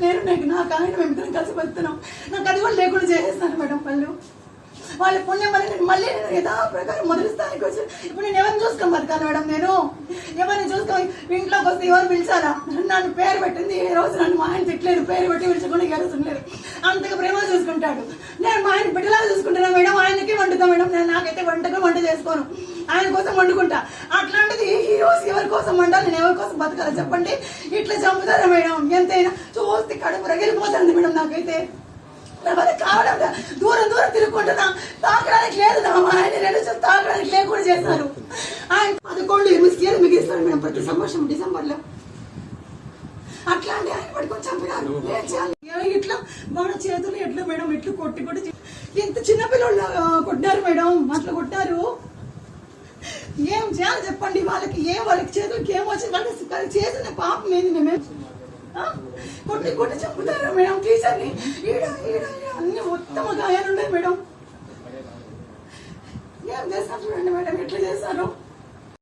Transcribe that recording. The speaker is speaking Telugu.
నేను నాకు నాకు ఆయన మేము కలిసి బతున్నాం నాకు అది కూడా లేకుండా చేసేస్తాను మేడం వాళ్ళు. వాళ్ళ పుణ్యం వల్ల నేను మళ్ళీ నేను యథా ప్రకారం మొదటి స్థాయికి వచ్చి ఇప్పుడు నేను ఎవరిని చూసుకొని బతకాలి మేడం నేను? ఎవరిని చూసుకొని ఇంట్లోకి వస్తే ఎవరు పిలిచారా? నన్ను పేరు పెట్టింది ఏ రోజు నన్ను మా ఆయన తిట్టలేదు. పేరు పెట్టి పిలుచుకుని గెలుచుకోలేదు అంతగా ప్రేమ చూసుకుంటాడు. నేను మా ఆయన బిడ్డలాగా చూసుకుంటున్నా మేడం. ఆయనకి వండుతా మేడం. నేను నాకైతే వంటకు వంట చేసుకోను. ఆయన కోసం వండుకుంటా. అట్లాంటిది హీరోస్ ఎవరి కోసం వండాలి? నేను ఎవరి కోసం బతకాలి? చెప్పండి. ఇట్లా చంపుతారా మేడం? ఎంతైనా చూస్తే కడుపు రగిలిపోతుంది మేడం నాకైతే. కావడం దూరం దూరం తిరుగుకుంటున్నా. తాకడానికి లేదు ఆయన. రెండు చూసి తాకడానికి లేకుండా చేస్తారు ఆయన పదకొండు ఎనిమిది స్కేలు మిగిలిస్తారు మేడం ప్రతి సంవత్సరం డిసెంబర్లో అట్లాంటి ఆయన పట్టుకొని చంపినారు. ఏం చేయాలి? ఏ ఇట్లా వాడు చేతులు ఎట్లా మేడం ఇట్లు కొట్టి కొట్టి ఇంత చిన్న పిల్లలు కొట్టారు మేడం. అట్లా కొట్టారు ఏం చేయాలి చెప్పండి వాళ్ళకి? ఏం వాళ్ళకి చేతులకి ఏం వచ్చింది? వాళ్ళకి చేసిన పాపం ఏంది మేమే? కొట్టి కొట్టి చంపుతారు మేడం? టీచర్ని? ఈడ ఈడ ఈడ అన్ని మొత్తం గాయాలు ఉన్నాయి మేడం. ఏం చేస్తారు చూడండి మేడం? ఎట్లా చేస్తారు?